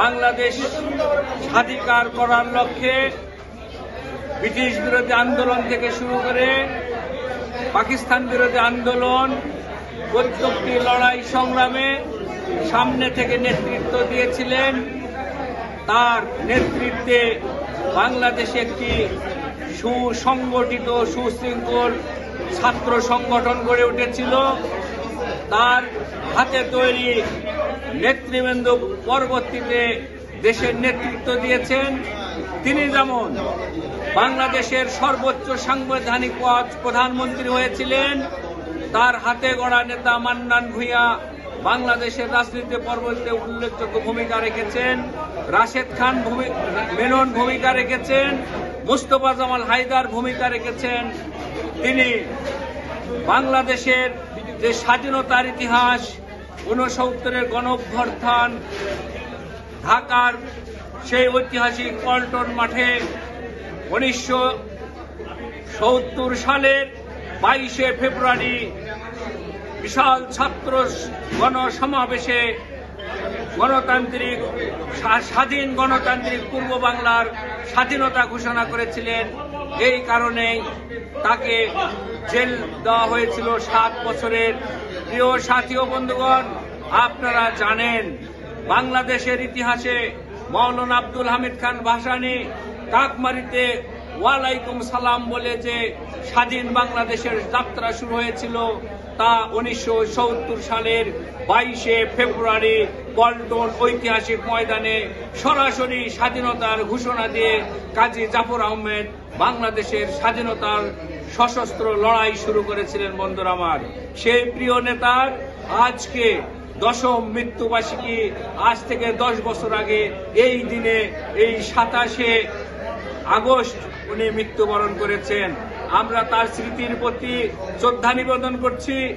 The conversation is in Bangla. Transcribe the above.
বাংলাদেশ স্বাধিকার করার লক্ষ্যে ব্রিটিশ বিরোধী আন্দোলন থেকে শুরু করে পাকিস্তান বিরোধী আন্দোলন প্রত্যেকটি লড়াই সংগ্রামে সামনে থেকে নেতৃত্ব দিয়েছিলেন। তার নেতৃত্বে বাংলাদেশে একটি সুসংগঠিত, সুশৃঙ্খল ছাত্র সংগঠন গড়ে উঠেছিল। তার হাতে তৈরি নেতৃবৃন্দ পরবর্তীতে দেশের নেতৃত্ব দিয়েছেন। তিনি যেমন বাংলাদেশের সর্বোচ্চ সাংবিধানিক পদ প্রধানমন্ত্রী হয়েছিলেন, তার হাতে গড়া নেতা মান্নান ভূঁইয়া বাংলাদেশের রাজনীতি পরবর্তীতে উল্লেখযোগ্য ভূমিকা রেখেছেন, রাশেদ খান মেনন ভূমিকা রেখেছেন, মুস্তফা জামাল হায়দার ভূমিকা রেখেছেন। তিনি বাংলাদেশের যে স্বাধীনতার ইতিহাস, ঊনসত্তরের গণঅভ্যর্থান, ঢাকার সেই ঐতিহাসিক পল্টন মাঠে উনিশশো সত্তর সালের বাইশে ফেব্রুয়ারি বিশাল ছাত্র গণসমাবেশে গণতান্ত্রিক স্বাধীন গণতান্ত্রিক পূর্ব বাংলার স্বাধীনতা ঘোষণা করেছিলেন। এই কারণেই তাকে জেল দেওয়া হয়েছিল সাত বছরের। প্রিয় সাথী বন্ধুগণ, আপনারা জানেন, বাংলাদেশের ইতিহাসে মৌলানা আব্দুল হামিদ খান ভাসানি কাকমারিতে ওয়ালাইকুম সালাম বলে যে স্বাধীন বাংলাদেশের যাত্রা শুরু হয়েছিল তা উনিশশো সত্তর সালের বাইশে ফেব্রুয়ারি পল্টন ঐতিহাসিক ময়দানে সরাসরি স্বাধীনতার ঘোষণা দিয়ে কাজী জাফর আহমেদ বাংলাদেশের স্বাধীনতার সশস্ত্র লড়াই শুরু করেছিলেন বন্ধুরা আমার। সেই প্রিয় নেতার আজকে দশম মৃত্যুবার্ষিকী আজ থেকে দশ বছর আগে এই দিনে, এই সাতাশে আগস্ট উনি মৃত্যুবরণ করেছেন। আমরা তার স্মৃতির প্রতি শ্রদ্ধা নিবেদন করছি।